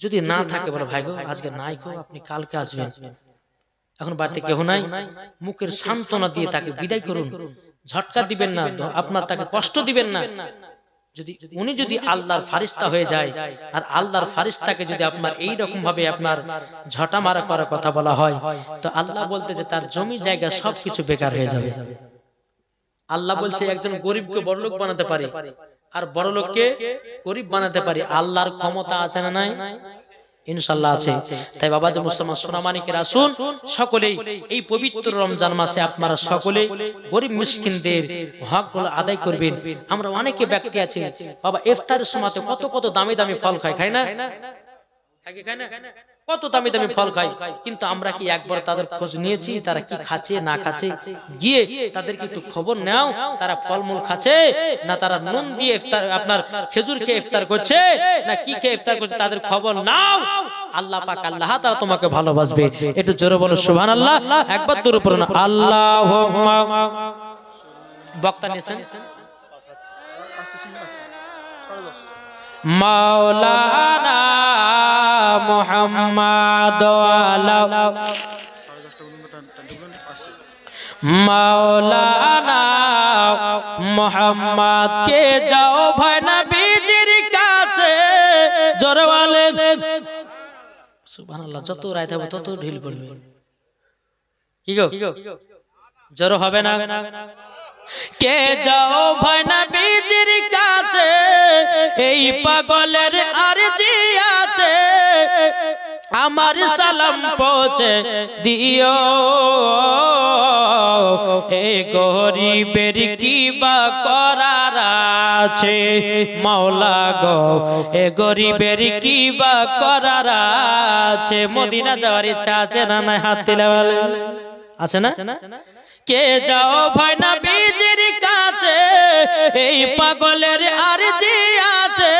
যদি না থাকে বলে ভাই গো আজকে নাই গো আপনি কালকে আসবেন। এখন বাড়িতে কেউ নাই মুখের সান্ত্বনা দিয়ে তাকে বিদায় করুন ঝটকা দিবেন না আপনার তাকে কষ্ট দিবেন না। যদি উনি যদি আল্লাহর ফারিস্তা হয়ে যায় আর আল্লাহর ফারিস্তাকে যদি আপনার এই রকম ভাবে আপনার ঝটা মারা করার কথা বলা হয় তো আল্লাহ বলতে যে তার জমি জায়গা সবকিছু বেকার হয়ে যাবে। আল্লাহ বলছে একজন গরিবকে বড়লোক বানাতে পারে। আর বড়লোককে গরিব বানাতে পারে। আল্লাহর ক্ষমতা আছে না নাই? ইনশাল্লাহ আছে। তাই বাবা যে মুসলমান সোনামানিকের আসুন সকলেই এই পবিত্র রমজান মাসে আপনারা সকলে গরিব মিসকিনদের হকগুলো আদায় করবেন। আমরা অনেকে ব্যক্তি আছে, বাবা ইফতারের সময় কত কত দামি দামি ফল খায় খায় না? না? কত দামি দামি ফল খাই। কিন্তু আমরা কি একবার তাদের খোঁজ নিয়েছি? তারা কি খাচ্ছে না খাচ্ছে? গিয়ে তাদেরকে একটু খবর নাও। তারা ফলমূল খাচ্ছে। না তারা নুন দিয়ে ইফতার আপনার খেজুর খেয়ে ইফতার করছে। না কি খেয়ে ইফতার করছে তাদের খবর নাও। আল্লাহ পাক আল্লাহ তারা তোমাকে ভালোবাসবে। একটু জোরে বলো সুবহান আল্লাহ একবার তোর উপর না। আল্লাহ বক্তা নিয়েছেন? মাওলানা মোহাম্মদ কে যাও ভাই নবীজির কাছে? জোরওয়ালে। সুবহানাল্লাহ, যত রায় থাকবে তত ঢিল পড়বে। কি গো? জোর হবে না? কে যাও ভাই নবীজির কাছে? এই পাগলের আরজি আছে। আমার সালাম পৌঁছে দিও। এ গরিবের কি বা করার আছে। মাওলা গো, এ গরিবের কি বা করার আছে। মদিনা যাওয়ার ইচ্ছা আছে না নাই? হাত দিলে আছে না? কে যাও ভাই না বীজের কাছে? এই পাগলের আর যে আছে,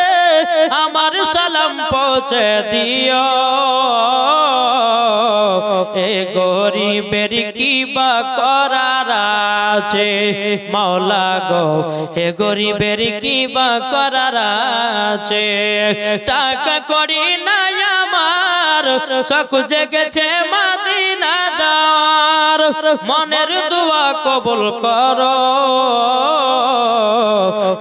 আমার সালাম পৌঁছে দিও। এ গরিবের কি বা করার আছে? মাওলা গো হে গরিবের কি বা করার আছে? টাকা করি না আমার, শখ জেগেছে মাদিনা দার মনের দোয়া কবুল কর।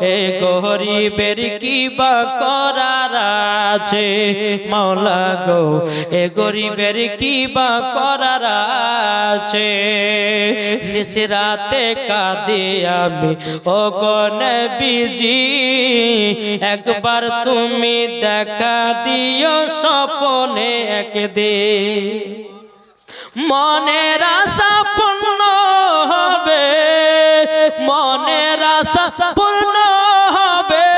হে গরিবের কি বা করার আছে, মাওলা গো, এ গরিবের কি বা করার আছে। নিসরাতে কাঁদে আমি ও গো নবীজি, একবার তুমি দেখা দিও স্বপনে একদিন। মনের আশা পূর্ণ হবে, মনের আশা পূর্ণ হবে।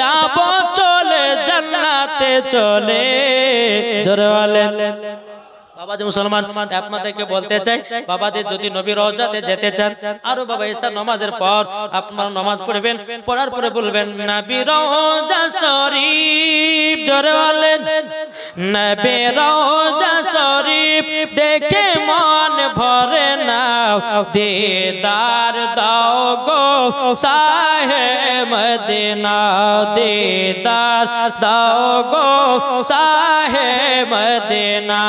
যাব চলে, জান্নাতে চলে। জোরে বলেন। বাবা যে মুসলমান আপনাদেরকে বলতে চাই বাবাদের যদি নবী রওজাতে যেতে চান, আরও বাবা এসা নামাজের পর আপনারা নামাজ পড়বেন, পড়ার পরে বলবেন নবী রওজা শরীফ। জোরে নবী রওজা শরীফ দেখে মন ভরে নাও। দিদার দাও গো সাহে মদিনা। দিদার দাও গো সাহে মদিনা।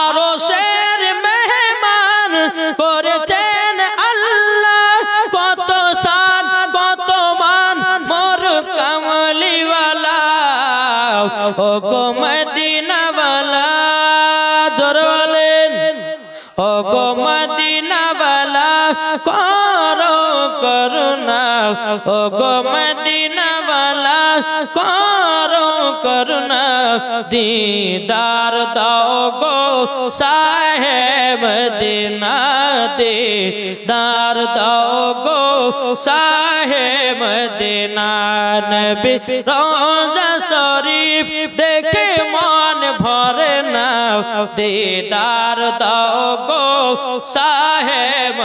আরও শের মেহমান করেছেন আল্লাহ। কত মান, মোর কমলিওয়ালা। ও গো ও গো মদিনাওয়ালা করো করুণা। দিদার দাও গো সাহেব দিনা দিদার দাও সাহেব দিনা নবী রোজা শরীফ দেখে মন ভরে না দিদার দাও গো সাহেব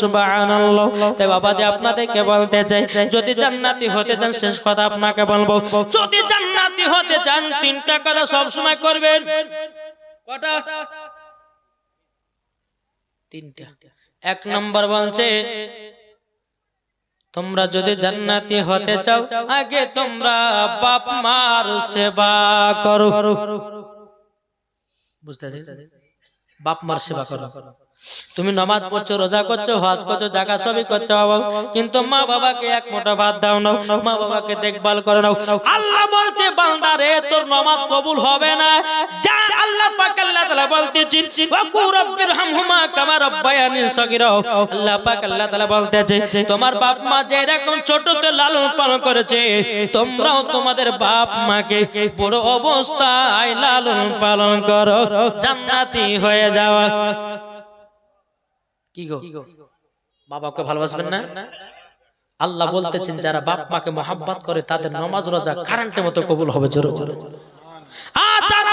সুবহানাল্লাহ। বাবা বলতে চাই, যদি জান্নাতি হতে চান, শেষ কথা আপনাকে বলব। যদি জান্নাতি হতে চান, তিনটা কথা সব সময় করবেন। কটা? তিনটা। এক নম্বর বলছে, তোমরা যদি জান্নাতি হতে চাও, আগে তোমরা বাপ মার সেবা করো। বুঝতে বাপ মার সেবা করো। তুমি নমাজ পড়ছো, রোজা করছ, হজ করছ জায়গা সবই করছ, বাবা। কিন্তু মা বাবাকে এক মোটা ভাত দাও না মা বাবাকে দেখভাল করো না আল্লাহ বলছে, বান্দা রে, তোর নামাজ কবুল হবে না। যা আল্লাহ পাক, আল্লাহ তাআলা বলতেছি ওয়া কু রাব্বির হামহুমা কামা রাব্বায়ানি সগীরা। আল্লাহ পাক, আল্লাহ তাআলা বলতেছে, তোমার বাপ মা যে এরকম ছোটতে লালন পালন করেছে, তোমরাও তোমাদের বাপ মাকে বড় অবস্থায় লালন পালন করো, জান্নাতি হয়ে যাওয়া। কি গো? বাবাকে ভালোবাসবেন না? আল্লাহ বলতেছেন যারা বাপ মাকে মহাব্বাত করে তাদের নমাজ রোজা কারেন্টের মতো কবুল হবে জোরে জোরে। আর যারা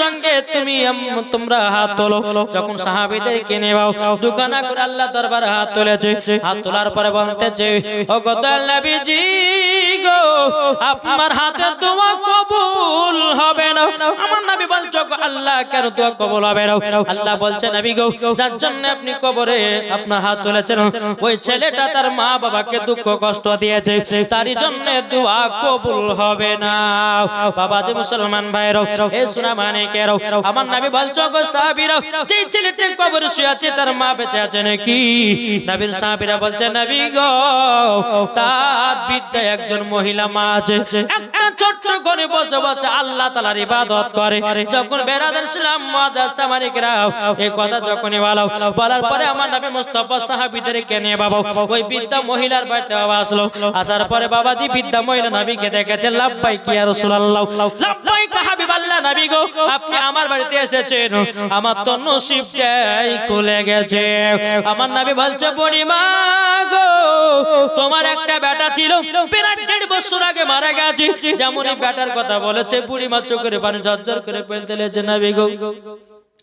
সঙ্গে তুমি তোমরা হাত তোলো। যখন সাহাবীদেরকে নেবাও দুকানা করে আল্লাহ দরবার হাত তুলেছে। হাত তোলার পরে বলতেছে ও গত নবীজি আপনার হাতে দোয়া কবুল হবে না। আমার নবী বলছো, আল্লাহ কেন দোয়া কবুল হবে না? আল্লাহ বলছে, নবী গো, যার জন্য আপনি কবরে আপনার হাত তুলেছেন, ওই ছেলেটা তার মা বাবাকে দুঃখ কষ্ট দিয়েছে, তারই জন্য দোয়া কবুল হবে না। বাবা যে মুসলমান ভাইরাও এ সোনা মানিকেরও, আমার নবী বলছো, গো সাহাবীরা যে ছেলেটি কবরে শুয়ে আছে, তার মা বেঁচে আছে নাকি? নবীর সাহাবীরা বলছে, নবী গো, তার বিদ্যা একজন মহিলা মা আছে। একটা ছোট্ট করে বসে বসে আল্লাহ তালার ইবাদত করে। যখন বেরাদার ইসলাম মাদ্রাসা মালিকরা, এই কথা যখনই বলাও বলার পরে আমার নবী মুস্তফা সাহাবিদের নিয়ে বাবা, ওই বিদ্যা মহিলার বাড়িতে বাবা আসলো। আসার পরে বাবাজি বিদ্যা মহিলা নবীকে দেখেছে লাভবাই কি আর রাসূলুল্লাহ লাভবাই হাবিবাল্লাহ নবী গো, আপনি আমার বাড়িতে এসেছেন। আমার তো নসিবটাই খুলে গেছে। আমার নবী বলছে বুড়িমা গো, তোমার একটা বেটা ছিল, প্রায় দেড় বছর আগে মারা গেছে। যেমন এই বেটার কথা বলেছে বুড়িমা চোখের পানি ঝরঝর করে ফেলতে লেছে নবী গো।